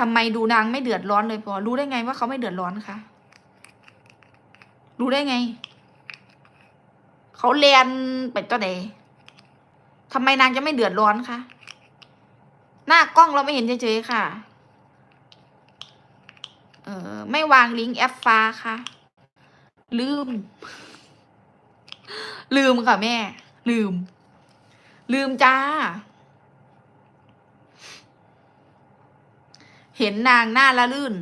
ทำไมดูนางไม่เดือดร้อนเลยพอรู้ได้ไงว่าเขาไม่เดือดร้อนคะรู้ได้ไง เขาเรียนเป็นตัวไหนทำไมนางจะไม่เดือดร้อนคะหน้ากล้องเราไม่เห็นเฉยๆค่ะ เออไม่วางลิงก์แอปฟ้าค่ะ ลืม ลืมค่ะแม่ ลืม ลืมจ้า เห็นนางหน้าละลื่น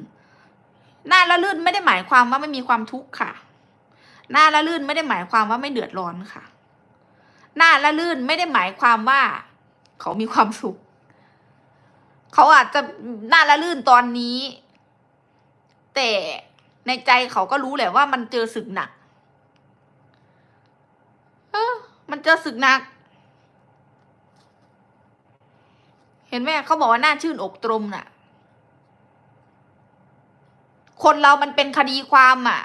หน้าละลื่นไม่ได้หมายความว่าไม่มีความทุกข์ค่ะ หน้าละลื่นไม่ได้หมายความว่าไม่เดือดร้อนค่ะ หน้าละลื่นไม่ได้หมายความว่า เขามีความสุข เขาอาจจะหน้าละลื่นตอนนี้ แต่ในใจเขาก็รู้แหละว่ามันเจอศึกหนัก เออ มันเจอศึกหนัก เห็นไหมเขาบอกว่าหน้าชื่นอกตรมน่ะ คนเรามันเป็นคดีความอะ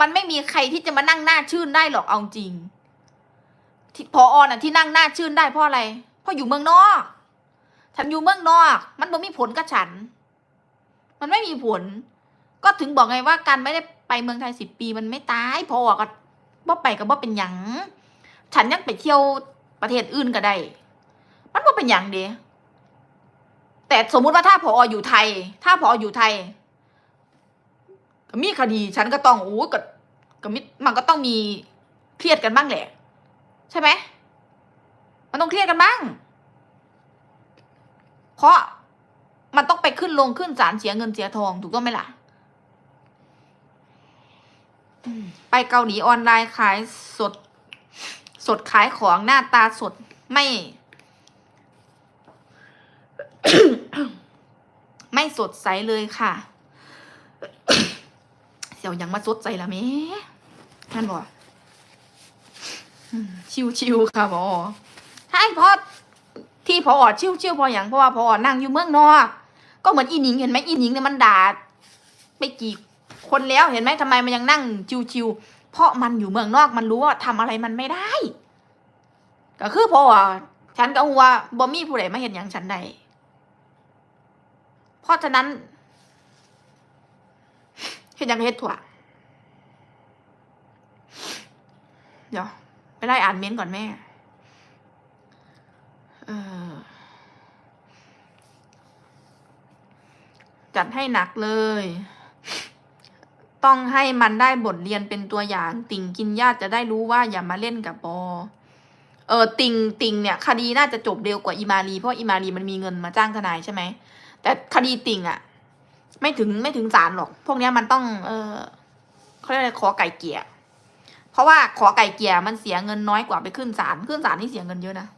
มันไม่มีใครที่จะมานั่งหน้าชื่นได้หรอกเอาจริงที่พออะที่นั่งหน้าชื่นได้เพราะอะไร เพราะอยู่เมืองนอก ฉันอยู่เมืองนอก มันบ่มีผลกับฉัน มันไม่มีผล ก็ถึงบอกไงว่าการไม่ได้ไปเมืองไทยสิบปีมันไม่ตายพอก็บ่ไปก็บ่เป็นหยัง ฉันยังไปเที่ยวประเทศอื่นก็ได้ มันบ่เป็นหยังเด้ แต่สมมุติว่าถ้าพออยู่ไทย ถ้าพออยู่ไทยมีคดีฉันก็ต้องโอ้ก็ก็มิมันก็ต้องมีเครียดกันบ้างแหละ ใช่ไหมมันต้องเครียดกันบ้าง เพราะมันต้องไปขึ้นลงขึ้นศาลเสียเงินเสียทองถูกต้องไหมล่ะไปเกาหลีออนไลน์ขายสด สดขายของหน้าตาสดไม่ ไม่สดใสเลยค่ะ เสี่ยวยังมาสดใสละแม่ท่านบอกชิวๆค่ะพอใช่เพราะที่พอชิวๆพออย่างเพราะว่าพอนั่งอยู่เมืองนอกก็เหมือนอีนิงเห็นไหมอีนิงเนี่ยมันด่าไปกี่คนแล้วเห็นไหมทำไมมันยังนั่งชิวๆเพราะมันอยู่เมืองนอกมันรู้ว่าทำอะไรมันไม่ได้ ก็คือพอฉันก็หัวบอมี่ผู้ใดมาเห็นอย่างฉันได้ เพราะฉะนั้นเห็นย่างเฮ็ดถั่วเดี๋ยวไปไล่อ่านเม้นก่อนแม่ เออ จัดให้หนักเลย ต้องให้มันได้บทเรียนเป็นตัวอย่าง ติ่งกินญาติจะได้รู้ว่าอย่ามาเล่นกับปอเออติ่งติ่งเนี่ย คดีน่าจะจบเร็วกว่าอีมารีเพราะอีมารีมันมีเงินมาจ้างทนายใช่ไหม แต่คดีติ่งอะไม่ถึงไม่ถึงศาลหรอก พวกนี้มันต้อง เออเขาเรียกอะไรขอไก่เกลี่ยเพราะว่าขอไก่เกลี่ยมันเสียเงินน้อยกว่าไปขึ้นศาลขึ้นศาลนี่เสียเงินเยอะนะ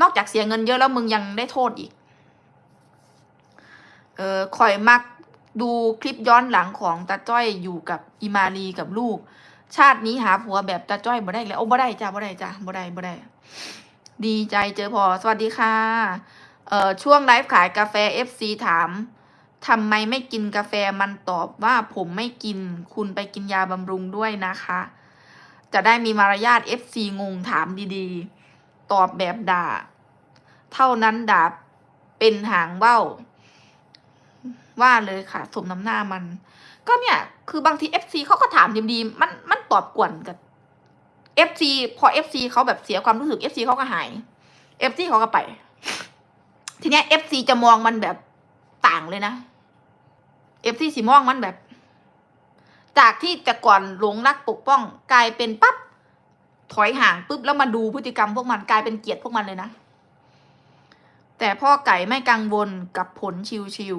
นอกจากเสียเงินเยอะแล้วมึงยังได้โทษอีก เออคอยมักดูคลิปย้อนหลังของตาจ้อยอยู่กับอิมารีกับลูก ชาตินี้หาผัวแบบตาจ้อยบ่ได้แล้วโอ้บ่ได้จ้าบ่ได้จ้าบ่ได้บ่ได้ ดีใจเจอพอสวัสดีค่ะ เอ่อช่วงไลฟ์ขายกาแฟ FC ถามทำไมไม่กินกาแฟมันตอบว่าผมไม่กิน คุณไปกินยาบำรุงด้วยนะคะ จะได้มีมารยาท FC งงถามดีๆ ตอบแบบด่า เท่านั้นด่าเป็นหางเบ้า ว่าเลยค่ะ สมน้ำหน้ามัน ก็เนี่ย คือบางที FC เขาก็ถามดีๆมันมันตอบกวนกับ FC พอ FC เขาแบบเสียความรู้สึก FC เขาก็หาย FC เขาก็ไป ทีเนี้ย FC จะมองมันแบบต่างเลยนะ FC สิมองมันแบบ จากที่แต่ก่อนหลงรักปกป้อง กลายเป็นปั๊บถอยห่างปุ๊บแล้วมาดูพฤติกรรมพวกมันกลายเป็นเกลียดพวกมันเลยนะ แต่พ่อไก่ไม่กังวลกับผลชิว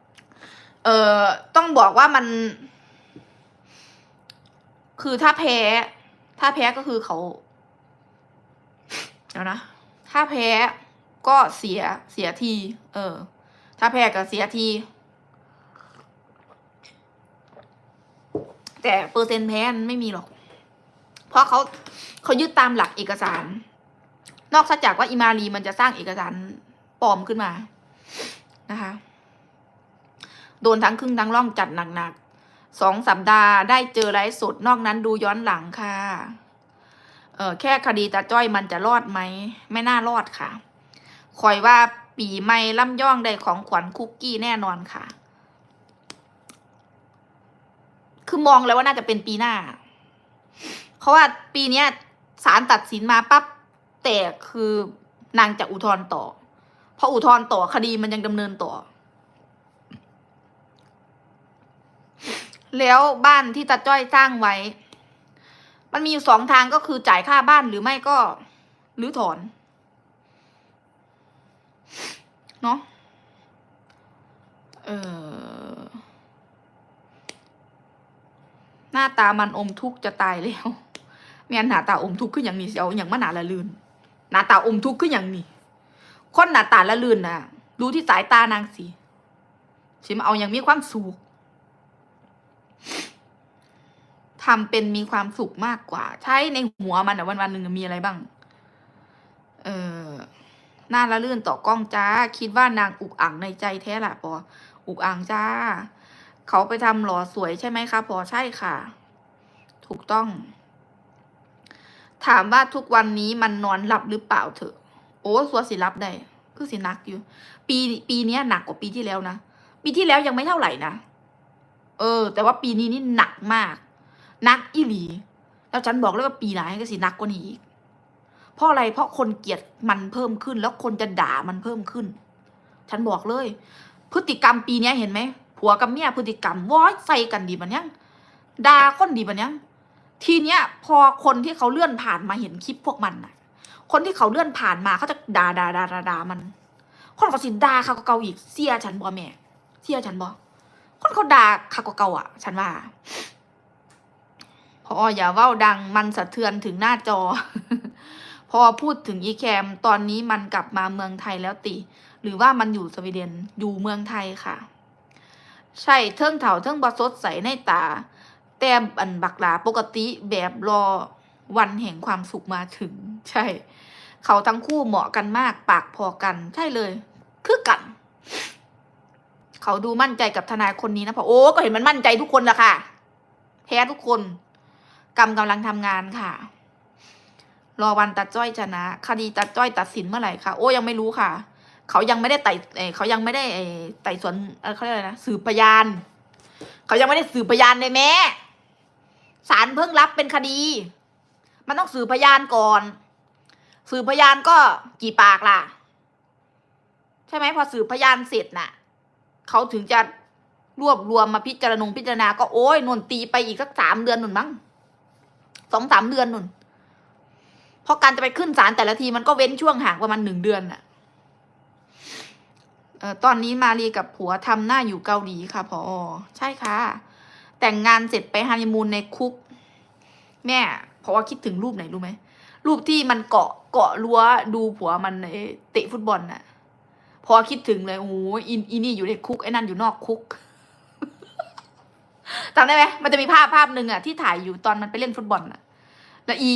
ๆเอ่อต้องบอกว่ามัน คือถ้าแพ้ ถ้าแพ้ก็คือเขาเดี๋ยวนะ ถ้าแพ้ ก็เสียเสียที เออ ถ้าแพ้ก็เสียที แต่เปอร์เซ็นต์แพ้นไม่มีหรอก เพราะเขาเขายึดตามหลักเอกสาร นอกจากว่าอิมารีมันจะสร้างเอกสารปลอมขึ้นมานะคะ โดนทั้งครึ่งทั้งร่องจัดหนักๆสองสัปดาห์ได้เจอไลฟ์สดนอกนั้นดูย้อนหลังค่ะเออแค่คดีตาจ้อยมันจะรอดไหม ไม่น่ารอดค่ะ คอยว่าปีใหม่ล่ำย่องได้ของขวัญคุกกี้แน่นอนค่ะ คือมองแล้วว่าน่าจะเป็นปีหน้า เพราะว่าปีนี้ศาลตัดสินมาปั๊บแต่คือนางจะอุทธรณ์ต่อพออุทธรณ์ต่อคดีมันยังดำเนินต่อ แล้วบ้านที่ตาจ้อยสร้างไว้ มันมีอยู่สองทางก็คือจ่ายค่าบ้านหรือไม่ก็หรือถอน เนาะเออหน้าตามันอมทุกข์จะตายแล้วแม่นหน้าตาอมทุกข์ขึ้นอย่างนี้เอาอย่างมาหนาละลื่นหน้าตาอมทุกข์ขึ้นอย่างนี้คนหน้าตาละลื่นน่ะดูที่สายตานางสิสิมาเอาอย่างมีความสุขทำเป็นมีความสุขมากกว่า ใช้ในหัวมันอะวันวันหนึ่งมีอะไรบ้าง เออ หน้าละลื่นต่อกล้องจ้า คิดว่านางอุกอ่างในใจแท้ละปอ อุกอ่างจ้า เขาไปทำหล่อสวยใช่ไหมคะพอใช่ค่ะ ถูกต้อง ถามว่าทุกวันนี้มันนอนหลับหรือเปล่าเถอะ โอ้สัวสิรับได้คือสินักอยู่ ปีปีนี้หนักกว่าปีที่แล้วนะ ปีที่แล้วยังไม่เท่าไหร่นะ เออ แต่ว่าปีนี้นี่หนักมาก นักอีหลี แล้วฉันบอกเลยว่าปีไหนก็สินักกว่านี้อีก เพราะอะไรเพราะคนเกลียดมันเพิ่มขึ้น แล้วคนจะด่ามันเพิ่มขึ้น ฉันบอกเลย พฤติกรรมปีนี้เห็นไหมผัวกับเมียพฤติกรรมว้อยใส่กันดีบันยังด่าคนดีบันยังทีเนี้ยพอคนที่เขาเลื่อนผ่านมาเห็นคลิปพวกมันน่ะ คนที่เขาเลื่อนผ่านมาเขาจะด่าด่าด่าด่าดามัน คนเขาสินด่าเขาก็เกาอีกเสียฉันบ่แม่เสียฉันบ่คนเขาด่าเขาก็เกาอะ ฉันว่าพออย่าเว้าดังมันสะเทือนถึงหน้าจอ พอพูดถึงอีแคมตอนนี้มันกลับมาเมืองไทยแล้วติ หรือว่ามันอยู่สวีเดนอยู่เมืองไทยค่ะ ใช่เทิงเถาเทิงบสดใสในตา แต่อันบักหลาปกติแบบรอวันแห่งความสุขมาถึง ใช่ เขาทั้งคู่เหมาะกันมาก ปากพอกัน ใช่เลย คือกัน เขาดูมั่นใจกับทนายคนนี้นะพอโอ้ก็เห็นมันมั่นใจทุกคนละค่ะแพ้ทุกคนกรรมกำลังทำงานค่ะ รอวันตัดจ้อยชนะ คดีตัดจ้อยตัดสินเมื่อไหร่คะโอ้ยังไม่รู้ค่ะ เขายังไม่ได้ไต่เขายังไม่ได้ไต่สวนเอ่อเขาเรียกอะไรนะสืบพยาน เขายังไม่ได้สืบพยานเลยแม่ศาลเพิ่งรับเป็นคดี มันต้องสืบพยานก่อน สืบพยานก็กี่ปากล่ะ ใช่ไหมพอสืบพยานเสร็จน่ะ เขาถึงจะรวบรวมมาพิจารณงพิจารณาก็โอ้ยนนตีไปอีกสักสามเดือนหนุนมั้งสองสามเดือนหนุน เพราะการจะไปขึ้นศาลแต่ละทีมันก็เว้นช่วงห่างประมาณหนึ่งเดือนน่ะเออตอนนี้มารีกับผัวทำหน้าอยู่เกาหลีค่ะพอใช่ค่ะ แต่งงานเสร็จไปฮันนีมูนในคุก แม่เพราะว่าคิดถึงรูปไหนรู้ไหมรูปที่มันเกาะเกาะรั้วดูผัวมันในเตะฟุตบอลน่ะ พอคิดถึงเลยโอ้โหอินอีนี่อยู่ในคุกไอ้นั่นอยู่นอกคุกจำได้ไหมมันจะมีภาพภาพหนึ่งอะที่ถ่ายอยู่ตอนมันไปเล่นฟุตบอลน่ะ แล้วอี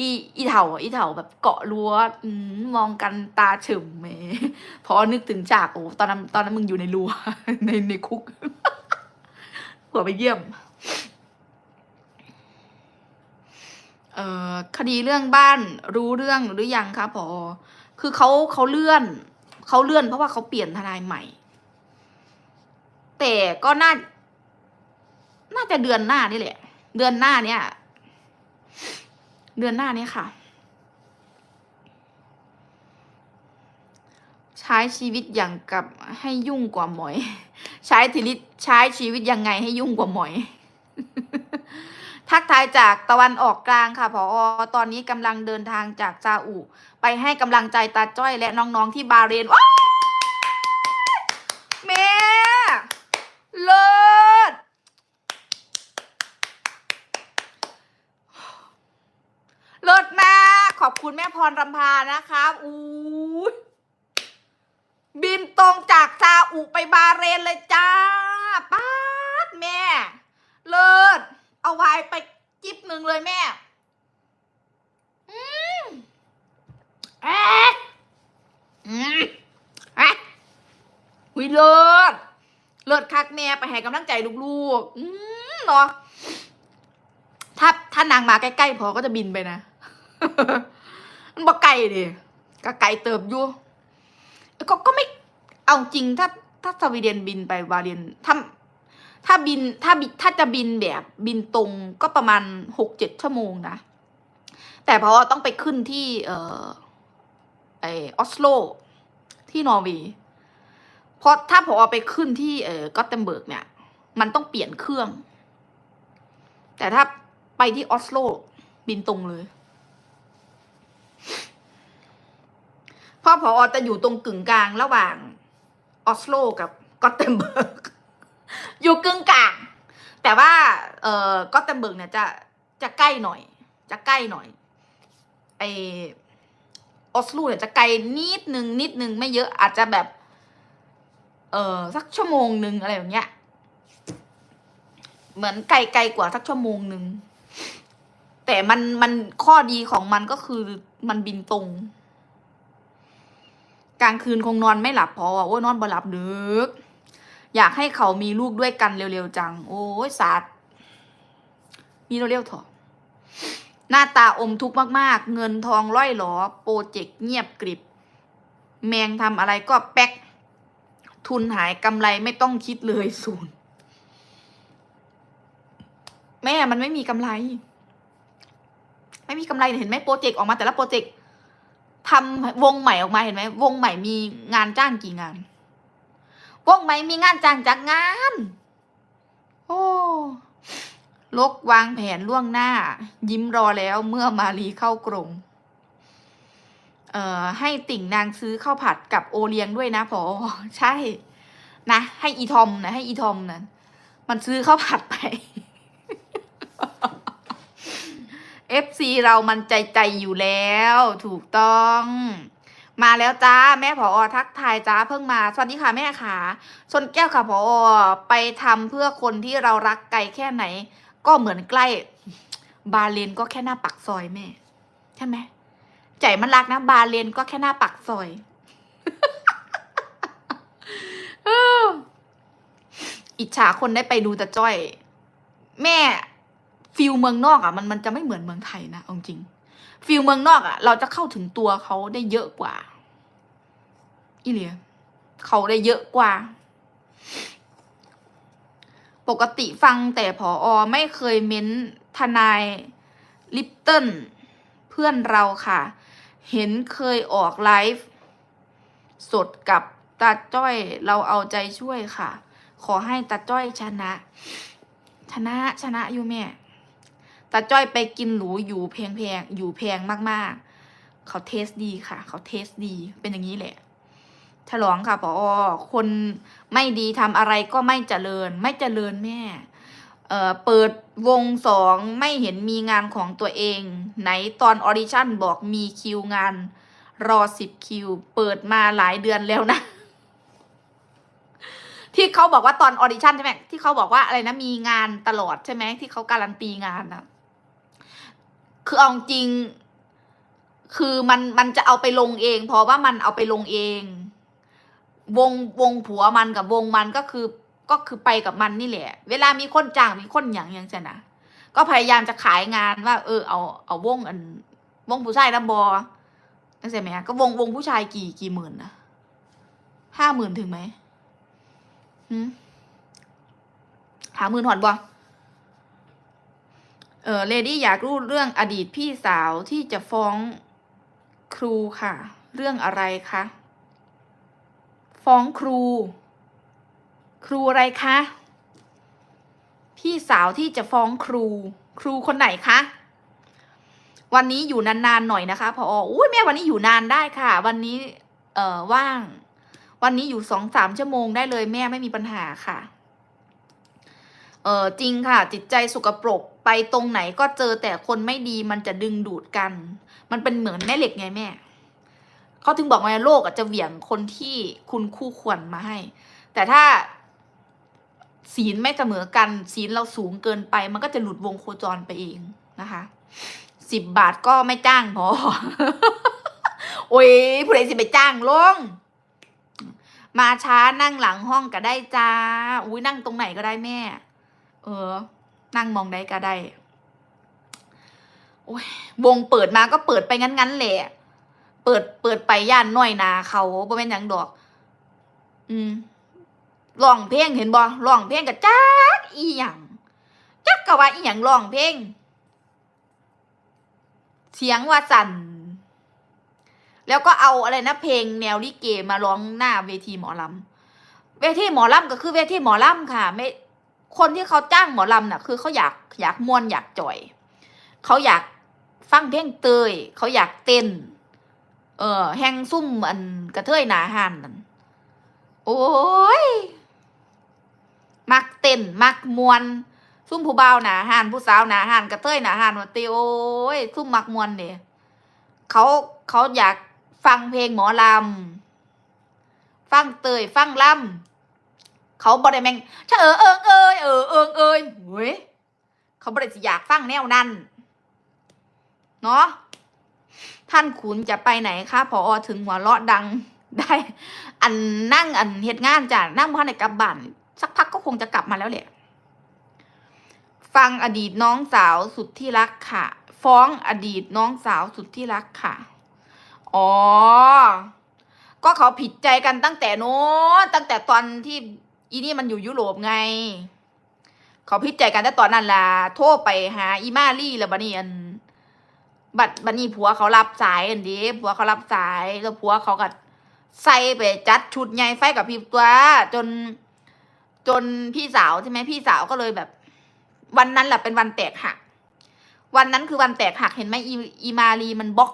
อีอีเถาอีเถาแบบเกาะรั้วอมองกันตาเฉมเมพอนึกถึงฉากโอ้ตอนนั้นตอนนั้นมึงอยู่ในรั้วในในคุกผัวไปเยี่ยม เอ่อคดีเรื่องบ้านรู้เรื่องหรือยังคะพอคือเขาเขาเลื่อนเขาเลื่อนเพราะว่าเขาเปลี่ยนทนายใหม่ แต่ก็น่า น่าจะเดือนหน้านี่แหละ เดือนหน้าเนี่ย เดือนหน้านี้ค่ะ ใช้ชีวิตอย่างกับให้ยุ่งกว่าหมอย ใช้ทีวิตใช้ชีวิตยังไงให้ยุ่งกว่าหมอย ทักทายจากตะวันออกกลางค่ะพอตอนนี้กำลังเดินทางจากซาอุ ไปให้กำลังใจตาจ้อยและน้องๆที่บาเรนว้ายแม่ เลิศ เลิศมากขอบคุณแม่พ รรำพานะคะอู้บินตรงจากซาอุไปบาเรนเลยจ้าป้าดแม่ เลิศ เอาไว้ไปจิบหนึ่งเลยแม่ อืมเอ๊ะอืมเอ๊ะวิเลิศ เลิศคักแม่ไปให้กำลังใจลูกๆ อืมเนาะถ้าถ้านางมาใกล้ๆพอก็จะบินไปนะ มันบอกไกลดิก็ไกลเติบอยู่ก็ก็ไม่เอาจริงถ้าถ้าสวีเดนบินไปบาเลนถ้าถ้าบินถ้าบิถ้าจะบินแบบบินตรงก็ประมาณหกเจ็ดชั่วโมงนะ แต่เพราะต้องไปขึ้นที่ เอ่อไอออสโล ที่นอร์เวย์เพราะถ้าพอไปขึ้นที่เอ่อกอตเทนเบิร์กเนี่ย มันต้องเปลี่ยนเครื่อง แต่ถ้าไปที่ออสโล บินตรงเลย พราะพอจะอยู่ตรงกึ่งกลางระหว่างออสโลกับกอตเทนเบิร์กอยู่กึ่งกลาง แต่ว่าเอ่อกอตเทนเบิร์กเนี่ยจะจะใกล้หน่อย จะใกล้หน่อยไอออสโลเนี่ยจะไกลนิดนึงนิดนึงไม่เยอะอาจจะแบบ เออสักชั่วโมงหนึ่งอะไรอย่างเงี้ยเหมือนไกลไกลกว่าสักชั่วโมงหนึ่งแต่มันมันข้อดีของมันก็คือมันบินตรง กลางคืนคงนอนไม่หลับพราะว่าโอ้ยนอนบ่หลับดึก อยากให้เขามีลูกด้วยกันเร็วๆจัง โอ้ยสาดมีเร็วๆเถอะหน้าตาอมทุกข์มากๆ เงินทองร่อยหลอโปรเจกต์เงียบกริบ แมงทำอะไรก็แป๊ก ทุนหายกำไรไม่ต้องคิดเลยศูนย์แม่มันไม่มีกำไร ไม่มีกำไรเห็นไหมโปรเจกต์ออกมาแต่ละโปรเจกต์ ทำวงใหม่ออกมาเห็นไหมวงใหม่มีงานจ้างกี่งาน วงใหม่มีงานจ้างจากงาน โอ้ลกวางแผนล่วงหน้า ยิ้มรอแล้วเมื่อมารีเข้ากรงเอ่อให้ติ่งนางซื้อข้าวผัดกับโอเลี้ยงด้วยนะพอใช่ นะ ให้อีทอมนะให้อีทอมนะมันซื้อข้าวผัดไป FC เรามันใจใจอยู่แล้ว ถูกต้อง มาแล้วจ้า แม่ผออทักทายจ้าเพิ่งมา สวัสดีค่ะแม่ขาชนแก้วค่ะผออไปทำเพื่อคนที่เรารักไกลแค่ไหน ก็เหมือนใกล้ บาเลนก็แค่หน้าปักซอยแม่ ใช่ไหมใจมันรักนะ บาเลนก็แค่หน้าปักซอยอิจฉาคนได้ไปดูตาจ้อย แม่ ฟิลเมืองนอกอะมันมันจะไม่เหมือนเมืองไทยนะเอาจริงฟิลเมืองนอกอะ เราจะเข้าถึงตัวเขาได้เยอะกว่า อีเลียเขาได้เยอะกว่า ปกติฟังแต่ผออไม่เคยเม้นทนายลิปเติ้ลเพื่อนเราค่ะ เห็นเคยออกไลฟ์สดกับตาจ้อยเราเอาใจช่วยค่ะ ขอให้ตาจ้อยชนะ ชนะชนะอยู่แม่ ตาจ้อยไปกินหรูอยู่แพงแพงๆอยู่แพงมากๆ เขาเทสดีค่ะ เขาเทสดีเป็นอย่างนี้แหละ ฉลองค่ะพอคนไม่ดีทำอะไรก็ไม่เจริญ ไม่เจริญแม่เออเปิดวงสองไม่เห็นมีงานของตัวเอง ไหนตอนออดิชั่นบอกมีคิวงาน รอสิบคิว เปิดมาหลายเดือนแล้วนะที่เขาบอกว่าตอนออดิชั่นใช่ไหมที่เขาบอกว่าอะไรนะมีงานตลอดใช่ไหมที่เขาการันตีงานนะ คือเอาจริง คือมันมันจะเอาไปลงเอง เพราะว่ามันเอาไปลงเอง วงวงผัวมันกับวงมันก็คือก็คือไปกับมันนี่แหละ เวลามีคนจ้างมีคนอย่างย่างเช่นะก็พยายามจะขายงานว่า เออเอาเอาวงอัน วงผู้ชายนะบอนั่นใช่ไหมฮะก็วงวงผู้ชายกี่กี่หมื่นนะห้าหมื่นถึงไหมหืมหาหมื่นหอดบอ เออเลดี้อยากรู้เรื่องอดีตพี่สาวที่จะฟ้องครูค่ะ เรื่องอะไรคะฟ้องครู ครูอะไรคะพี่สาวที่จะฟ้องครู ครูคนไหนคะวันนี้อยู่นานๆหน่อยนะคะพออุ้ยแม่วันนี้อยู่นานได้ค่ะ วันนี้เอ่อว่าง วันนี้อยู่สองสามชั่วโมงได้เลยแม่ไม่มีปัญหาค่ะ เออจริงค่ะ จิตใจสกปรก ไปตรงไหนก็เจอแต่คนไม่ดีมันจะดึงดูดกัน มันเป็นเหมือนแม่เหล็กไงแม่เขาถึงบอกว่าโลกอะจะเหวี่ยงคนที่คุณคู่ควรมาให้ แต่ถ้าศีลไม่เสมอกัน ศีลเราสูงเกินไป มันก็จะหลุดวงโคจรไปเองนะคะสิบบาทก็ไม่จ้างพอ โอ้ยผู้ใดสิไปจ้างลง มาช้านั่งหลังห้องก็ได้จ้า อุ้ยนั่งตรงไหนก็ได้แม่ เออ นั่งมองได้ก็ได้โอ้ยวงเปิดมาก็เปิดไปงั้นๆแหละเปิดเปิดไปย่านน้อยนาเขาบ่แม่นหยังดอก อืมร้องเพลงเห็นบ่ร้องเพลงกับจักอีหยังจักก็ว่าอีหยังร้องเพลงเสียงว่าสั่นแล้วก็เอาอะไรนะเพลงแนวลิเกมาร้องหน้าเวทีหมอลำเวทีหมอลำก็คือเวทีหมอลำค่ะ ไม่ คนที่เขาจ้างหมอลำน่ะ คือเขาอยากอยากมวนอยากจ่อย เขาอยากฟังเพลงเตย เขาอยากเต้น เออแหงซุ่มอันกระเทยหนาหันนั่นโอ้ย มักเต้น มักมวน ซุ่มผู้บ่าวหนาหันผู้สาวหนาหันกระเทยหนาหันว่าติโอ้ย ซุ่มมักมวนเนี่ยเขาเขาอยากฟังเพลงหมอลำ ฟังเตย ฟังลำ เขาบอได้แมงชะเออเอิงเอยเออเอิงเอยเว้ยเขาบอได้สิอยากฟังแนวนั้นเนาะท่านขุนจะไปไหนคะพออถึงหัวเราะดังได้ อันนั่งอันเหตุงานจ้ะนั่งพันในกลับบ้านสักพักก็คงจะกลับมาแล้วแหละฟังอดีตน้องสาวสุดที่รักค่ะ ฟ้องอดีตน้องสาวสุดที่รักค่ะ อ๋อ ก็เขาผิดใจกันตั้งแต่โน้นตั้งแต่ตอนที่ อีนี่มันอยู่ยุโรปไง เขาผิดใจกันแต่ตอนนั้นล่ะโทรไปหาอีมาลี่แล้วบัดนี้อัน บัดบัดนี้ผัวเขารับสายอันนี้ผัวเขารับสายแล้วผัวเขาก็ใส่ไปจัดชุดใหญ่ไฟกับพริบตัว จน จนพี่สาวใช่ไหมพี่สาวก็เลยแบบ วันนั้นแหละเป็นวันแตกหัก วันนั้นคือวันแตกหักเห็นไหมอีอีมารีมันบล็อก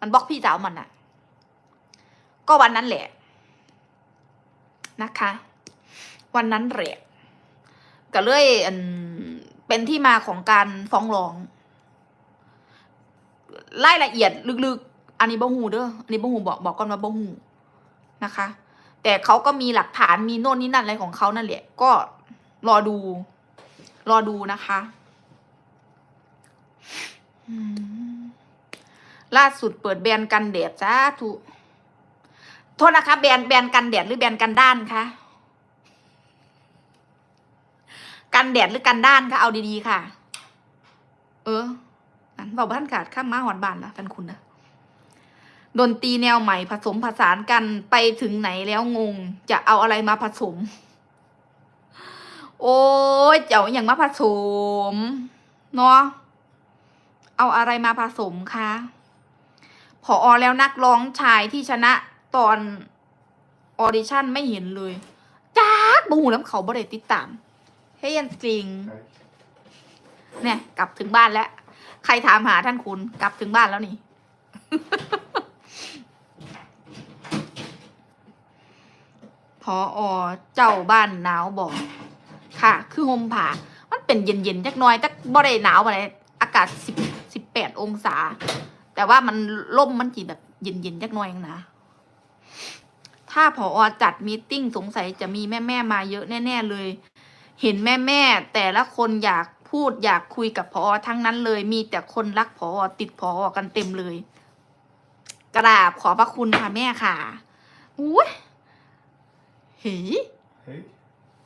มันบล็อกพี่สาวมันอะก็วันนั้นแหละ นะคะ วันนั้นแหละก็เลยอันเป็นที่มาของการฟ้องร้องรายละเอียดลึกๆ อันนี้บ่หูเด้อ อันนี้บ่หูบอกบอกก่อนว่าบ่หูนะคะ แต่เขาก็มีหลักฐานมีโน่นนี่นั่นอะไรของเขานั่นแหละ ก็รอดู รอดูนะคะล่าสุดเปิดแบรนด์กันแดดจ้าทุโทษนะคะแบนแบนกันแดดหรือแบนกันด้านคะกันแดดหรือกันด้านคะเอาดีๆค่ะ เอออันบอกบ้านขาดข้ามมาหอนบานนะท่านคุณนะดนตรีแนวใหม่ผสมผสานกันไปถึงไหนแล้วงง จะเอาอะไรมาผสม โอ้ยเจ้าอย่างมาผสมเนาะเอาอะไรมาผสมคะพออแล้วนักร้องชายที่ชนะ ตอนออดิชั่นไม่เห็นเลยจ้ากบูหูน้ำเขาบ่ได้ติดตามเฮ้ยันจริง เนี่ย กลับถึงบ้านแล้ว ใครถามหาท่านคุณกลับถึงบ้านแล้วนี่ พออเจ้าบ้านหนาวบอก ค่ะ คือห่มผ้ามันเป็นเย็นๆจักน้อยจักบ่ได้หนาวอะไรอากาศสิบสิบแปดองศา แต่ว่ามันล่มมันจีแบบเย็นๆจักน้อยเองนะ ถ้าพออจัดมีตติ้งสงสัยจะมีแม่ๆมาเยอะแน่ ๆ เลย เห็นแม่แม่ๆแต่ละคนอยากพูดอยากคุยกับพอทั้งนั้นเลย มีแต่คนรักพอติดพอกันเต็มเลย กราบขอบพระคุณค่ะแม่ค่ะอุ้ยเฮ้ย Hej.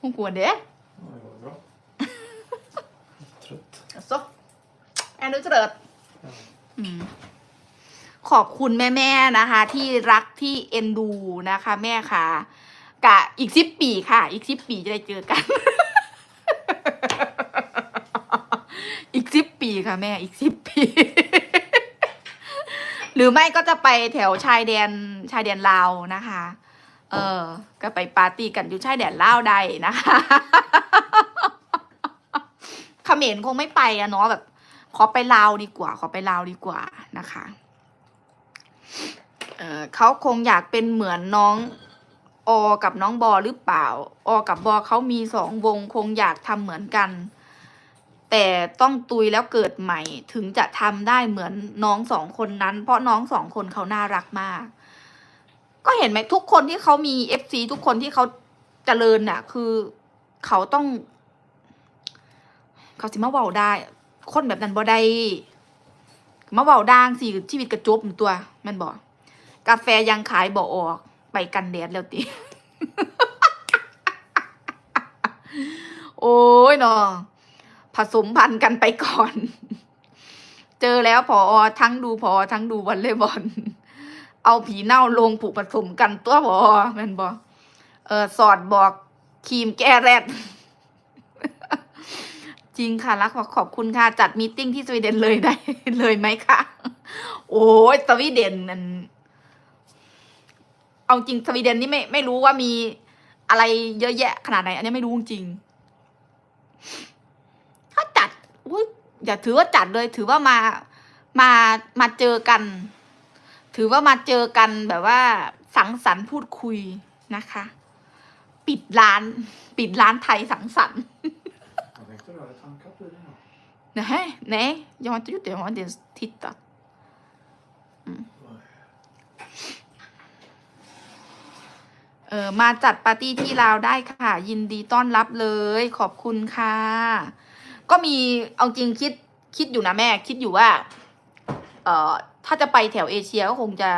หงกวนเด้ Ja, det var bra. Trött. ซอแอนดูเจิดอืม ขอบคุณแม่แม่ๆนะคะ ที่รักที่เอ็นดูนะคะ แม่ค่ะ กะอีกสิบปีค่ะ อีกสิบปีจะได้เจอกัน อีกสิบปีค่ะ แม่อีกสิบปี หรือไม่ก็จะไปแถวชายแดนชายแดนลาวนะคะ เออ ก็ไปปาร์ตี้กันอยู่ชายแดนลาวได้นะคะเขมรคงไม่ไปอะเนาะแบบขอไปลาวดีกว่า ขอไปลาวดีกว่านะคะ เขาคงอยากเป็นเหมือนน้องอกับน้องบอหรือเปล่าออกับบอเขามีสองวงคงอยากทำเหมือนกัน แต่ต้องตุยแล้วเกิดใหม่ถึงจะทำได้เหมือนน้องสองคนนั้น เพราะน้องสองคนเขาน่ารักมาก ก็เห็นไหมทุกคนที่เขามีเอฟซีทุกคนที่เขาเจริญน่ะ คือเขาต้อง เขาสิมาเว้าได้ คนแบบนั้นบ่ได้ มาเว้าด่างสิชีวิตกระจบตัวแมันบอกกาแฟยังขายบ่ออก ไปกันแดดแล้วติโอ้ยเนาะผสมพันธุ์กันไปก่อน เจอแล้วพอทั้งดูพอทั้งดูวอลเลย์บอลเอาผีเน่าลงผูกผสมกันตัวบอแม่นบอเออสอดบอกครีมแก้แรด จริงค่ะ รักขอบคุณค่ะ จัดมีตติ้งที่สวีเดนเลยได้เลยไหมคะโอ้ยสวีเดนนั่นเอาจริงสวีเดนนี่ไม่ไม่รู้ว่ามีอะไรเยอะแยะขนาดไหน อันนี้ไม่รู้จริง ถ้าจัดอุ้ยอย่าถือว่าจัดเลย ถือว่ามามามาเจอกัน ถือว่ามาเจอกันแบบว่า สังสรรค์พูดคุยนะคะ ปิดร้าน ปิดร้านไทยสังสรรค์ Jag tänkte du hade tankat ur det. Nej, nej, jag har inte gjort det. Jag har inte ens tittat. เออมาจัดปาร์ตี้ที่ลาวได้ค่ะ ยินดีต้อนรับเลย ขอบคุณค่ะ ก็มีเอาจริงคิดคิดอยู่นะแม่ คิดอยู่ว่าเอ่อถ้าจะไปแถวเอเชียก็คงจะ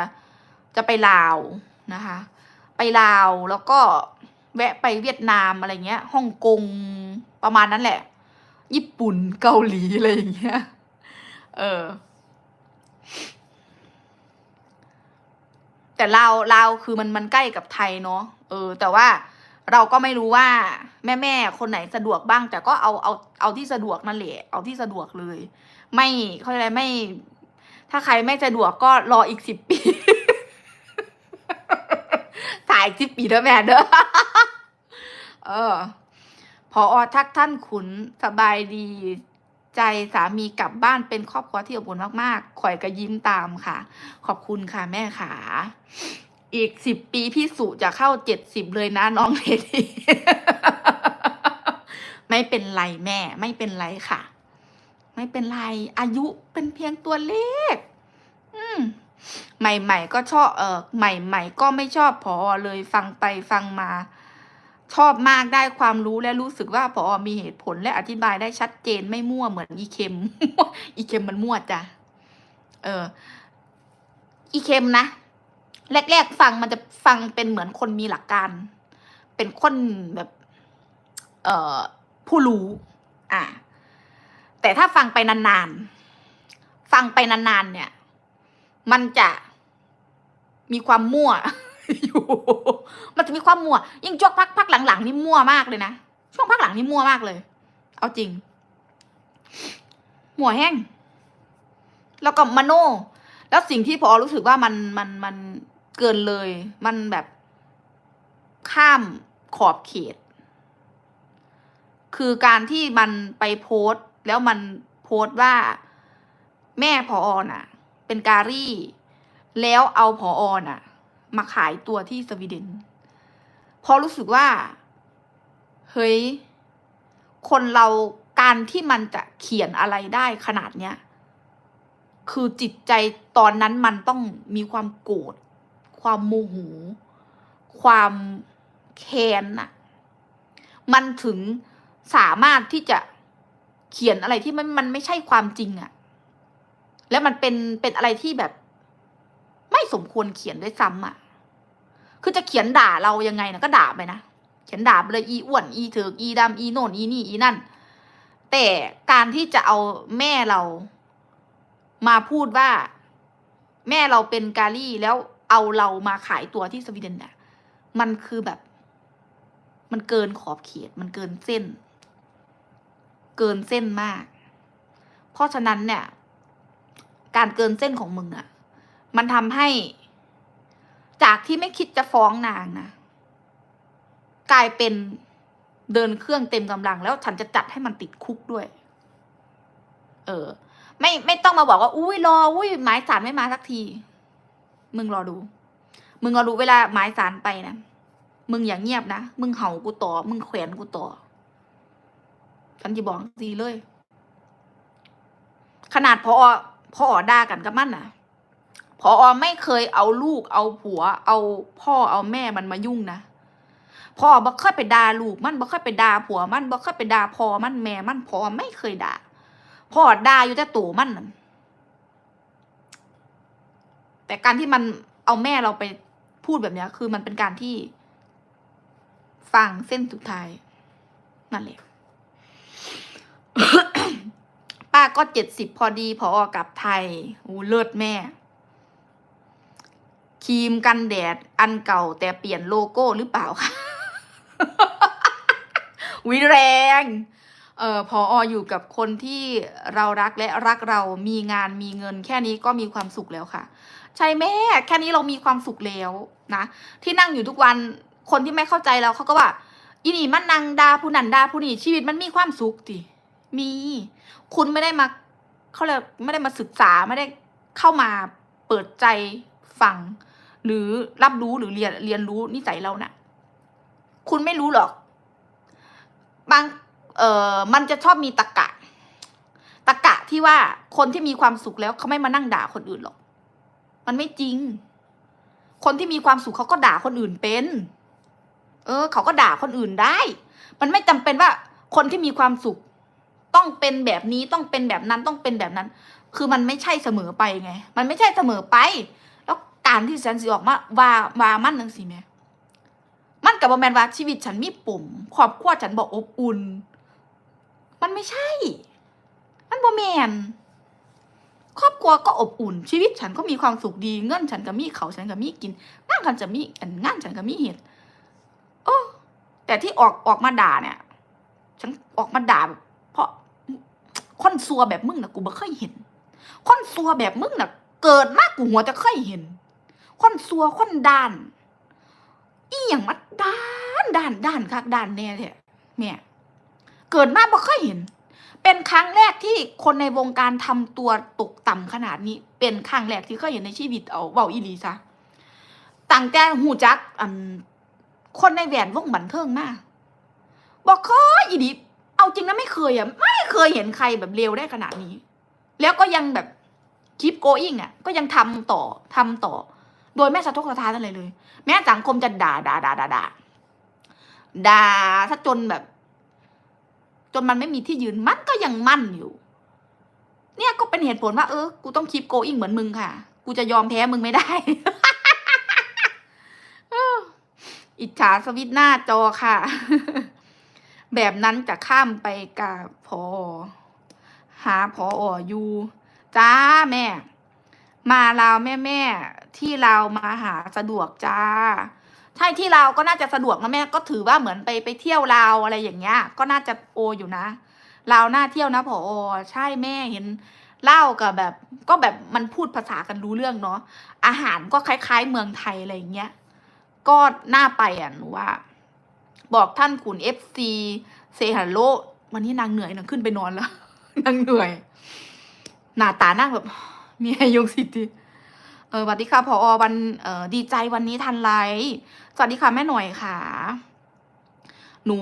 จะไปลาวนะคะ ไปลาวแล้วก็แวะไปเวียดนามอะไรเงี้ยฮ่องกงประมาณนั้นแหละ ญี่ปุ่นเกาหลีอะไรอย่างเงี้ย เออ แต่ลาวลาวคือมันมันใกล้กับไทยเนาะ เออ แต่ว่าเราก็ไม่รู้ว่า แม่แม่คนไหนสะดวกบ้าง แต่ก็เอาเอาเอาที่สะดวกนั่นแหละ เอาที่สะดวกเลย ไม่เขาเรียกอะไรไม่ ถ้าใครไม่สะดวกก็รออีกสิบปี ถ่ายสิบปีเด้อแม่เด้อ เออ พออทักท่านขุนสบายดี ใจสามีกลับบ้านเป็นครอบครัวที่อบอุ่นมากๆข่อยก็ยิ้มตามค่ะ ขอบคุณค่ะแม่ขาอีกสิบปีพี่สุจะเข้าเจ็ดสิบเลยนะน้องเลดี้ไม่เป็นไรแม่ ไม่เป็นไรค่ะ ไม่เป็นไร อายุเป็นเพียงตัวเลข อืมใหม่ ๆ ก็ชอบเออใหม่ ๆ ก็ไม่ชอบพอเลยฟังไปฟังมา ชอบมากได้ความรู้และรู้สึกว่าพอมีเหตุผลและอธิบายได้ชัดเจนไม่มั่วเหมือนอีเค็ม อีเค็มมันมั่วจ้ะเออ อีเค็มนะแรกๆฟังมันจะฟังเป็นเหมือนคนมีหลักการ เป็นคนแบบ เอ่อผู้รู้ อ่าแต่ถ้าฟังไปนานๆ ฟังไปนานๆเนี่ย มันจะมีความมั่ว อยู่ มันจะมีความมั่ว ยิ่งช่วงพักพักหลังๆนี่มั่วมากเลยนะ ช่วงพักหลังนี่มั่วมากเลย เอาจริง มั่วแห้ง แล้วก็มโน แล้วสิ่งที่พอรู้สึกว่ามันมันมันเกินเลย มันแบบข้ามขอบเขต คือการที่มันไปโพสต์ แล้วมันโพสต์ว่าแม่พออน่ะ เป็นการีแล้วเอาพออน่ะ มาขายตัวที่สวีเดนพอรู้สึกว่า เฮ้ย คนเราการที่มันจะเขียนอะไรได้ขนาดเนี้ย คือจิตใจตอนนั้นมันต้องมีความโกรธ ความโมโห ความแค้นน่ะมันถึงสามารถที่จะเขียนอะไรที่มันมันไม่ใช่ความจริงอะแล้วมันเป็นเป็นอะไรที่แบบ ไม่สมควรเขียนด้วยซ้ำอะ คือจะเขียนด่าเรายังไงนะก็ด่าไปนะ เขียนด่าไปเลยอีอ้วนอีเถิกอีดำอีโน่นอีนี่อีนั่น แต่การที่จะเอาแม่เรา มาพูดว่า แม่เราเป็นกาลี่แล้วเอาเรามาขายตัวที่สวีเดนเนี่ยมันคือแบบ มันเกินขอบเขตมันเกินเส้น เกินเส้นมาก เพราะฉะนั้นเนี่ย การเกินเส้นของมึงอะ มันทำให้ จากที่ไม่คิดจะฟ้องนางนะกลายเป็นเดินเครื่องเต็มกำลัง แล้วฉันจะจัดให้มันติดคุกด้วย เออ ไม่ไม่ต้องมาบอกว่า อุ้ยรออุ้ยหมายสารไม่มาสักที มึงรอดู มึงรอดูเวลาหมายสารไปนะมึงอย่างเงียบนะ มึงเห่ากูต่อ มึงแขวนกูต่อ ฉันจะบอกดีเลย ขนาดพอพอด่ากันกับมันนะ พออไม่เคยเอาลูก เอาผัว เอาพ่อเอาแม่มันมายุ่งนะพ่อบ่เคยไปด่าลูกมันบ่เคยไปด่าผัวมันบ่เคยไปด่าพ่อมันแม่มันพ่อไม่เคยด่าพ่อด่าอยู่แต่ตัวมั่นแต่การที่มันเอาแม่เราไปพูดแบบนี้คือมันเป็นการที่ฟังเส้นสุดท้ายนั่นแหละป้าก็เจ็ดสิบพอดีพออกลับไทย อู้เลิศแม่ ครีมกันแดดอันเก่าแต่เปลี่ยนโลโก้หรือเปล่าคะวิแรงเอ่อพอออยู่กับคนที่เรารักและรักเรามีงานมีเงิน แค่นี้ก็มีความสุขแล้วค่ะ ใช่แม่แค่นี้เรามีความสุขแล้วนะ ที่นั่งอยู่ทุกวันคนที่ไม่เข้าใจเราเขาก็ว่าอีนี่มันนางดาผู้นันดาผู้นี่ชีวิตมันมีความสุขติมี คุณไม่ได้มาเขาเลยกไม่ได้มาศึกษาไม่ได้เข้ามาเปิดใจ ฟัง หรือรับรู้หรือเรียนเรียนรู้นิสัยเรานะ่ะ คุณไม่รู้หรอก บาง เอ่อมันจะชอบมีตะกะตะกะที่ว่าคนที่มีความสุขแล้วเขาไม่มานั่งด่าคนอื่นหรอก มันไม่จริง คนที่มีความสุขเขาก็ด่าคนอื่นเป็น เออ เขาก็ด่าคนอื่นได้ มันไม่จำเป็นว่า คนที่มีความสุข ต้องเป็นแบบนี้ต้องเป็นแบบนั้นต้องเป็นแบบนั้น คือมันไม่ใช่เสมอไปไง มันไม่ใช่เสมอไป การที่ฉันสิออกมาว่าว่ามันนังสิแม่มันกับบแมนว่าชีวิตฉันมีปุ่มครอบครัวฉันบอกอบอุ่น มันไม่ใช่ มันบ่แมนครอบครัวก็อบอุ่น ชีวิตฉันก็มีความสุขดีเงินฉันก็มีเขาฉันก็มีกินงานฉันจะมีงานฉันก็มีเหตุโอ้แต่ที่ออกออกมาด่าเนี่ย ฉันออกมาด่าเพราะคนซัวแบบมึงนะกูบ่เคยเห็นคนซัวแบบมึงน่ะเกิดมากกูหัวจะเคยเห็น คนซัวคนด้านอีหยังมาด้านด้านด้านคักด้านแน่แท้แม่เกิดมาบ่เคยเห็น เป็นครั้งแรกที่คนในวงการทำตัวตกต่ำขนาดนี้ เป็นครั้งแรกที่เคยเห็นในชีวิตเอาเว้าอีลีซะตั้งแต่หูจักอันคนในแหวดวงบันเทิงมากบอกเคยอีดีเอาจริงนะไม่เคยอะไม่เคยเห็นใครแบบเลวได้ขนาดนี้ แล้วก็ยังแบบค e ปโกอิงอะ ก็ยังทำต่อทำต่อ โดยไม่สะทกสะท้านอะไรเลย แม้สังคมจะด่าด่าด่าด่าด่าด่าถ้าจนแบบ จนมันไม่มีที่ยืนมันก็ยังมั่นอยู่ เนี่ยก็เป็นเหตุผลว่าเออกูต้องค e ปโกอิงเหมือนมึงค่ะ กูจะยอมแพ้มึงไม่ได้ อิจฉาสวิตหน้าจอค่ะ แบบนั้นจะข้ามไปกับพอหาพออยู่จ้าแม่ มาลาวแม่แม่ที่เราวมาหาสะดวกจ้าใช่ที่เราวก็น่าจะสะดวกนะแม่ก็ถือว่าเหมือนไปไปเที่ยวลาวอะไรอย่างเงี้ย ก็น่าจะโออยู่นะลาวน่าเที่ยวนะพอใช่แม่เห็นเล่ากับแบบก็แบบมันพูดภาษากันรู้เรื่องเนาะอาหารก็คล้ายๆ เมืองไทยอะไรอย่างเงี้ยก็น่าไปอะหนูว่า บอกท่านขุนเอฟซีเซฮัลโลวันนี้นางเหนื่อยนางขึ้นไปนอนแล้วนางเหนื่อย หน้าตานั่งแบบ มีอายุสิทธิเออสวัสดีค่ะพออวันเออดีใจวันนี้ทันไลฟ์สวัสดีค่ะแม่หน่อยค่ะ หนู